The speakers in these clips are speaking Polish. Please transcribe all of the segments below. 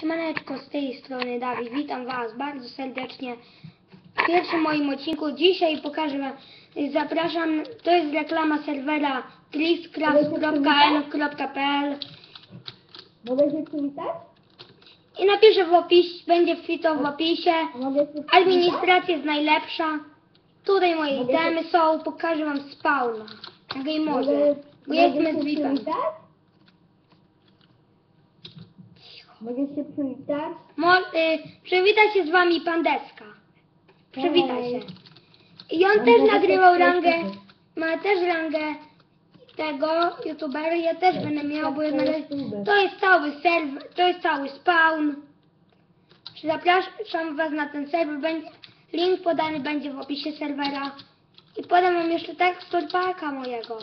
Siemaneczko, z tej strony Dawid, witam Was bardzo serdecznie w pierwszym moim odcinku. Dzisiaj pokażę Wam, zapraszam, to jest reklama serwera trixcraft.n.pl Mogę się przywitać? i napiszę w opisie, będzie wpito w opisie. Administracja jest najlepsza. Tutaj moje itemy są, pokażę Wam spawna na Game Mode, bo jestem z VIP-em. przywitać? Mogę się przywitać? Mo, y, przywita się z Wami Pandeska. Przywita Hej. się. I on Mam też nadzieję, nagrywał rangę, ma też rangę tego youtubera, ja też będę miał, bo Tak, na to jest youtuber. to jest cały serwer, to jest cały spawn. Zapraszam Was na ten serwer, będzie, link podany będzie w opisie serwera. I podam Wam jeszcze tekstur paka mojego.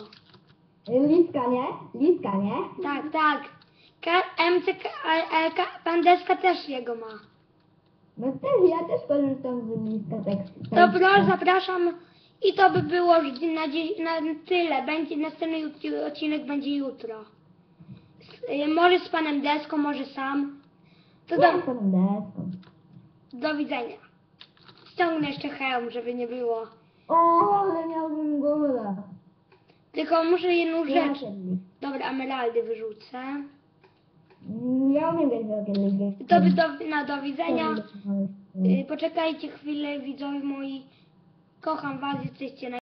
Liska, nie? Liska, nie? Tak, tak. K, MCK, e, e, K, Pandeska też jego ma. No też, ja też korzystam z liska tekstu. To proszę, zapraszam. I to by było już na, dziś, na tyle. Będzie następny jut- odcinek będzie jutro. Z, y, może z panem Deską, może sam. To Ja do, jestem deską. do widzenia. Ściągnę jeszcze hełm, żeby nie było. O, ale miałbym gola. Tylko muszę jedną Ja rzecz. Dobra, emeraldy wyrzucę. Ja umiem grać w Rocket League. To by do, na do widzenia. Y, poczekajcie chwilę, widzowie moi. Kocham was, jesteście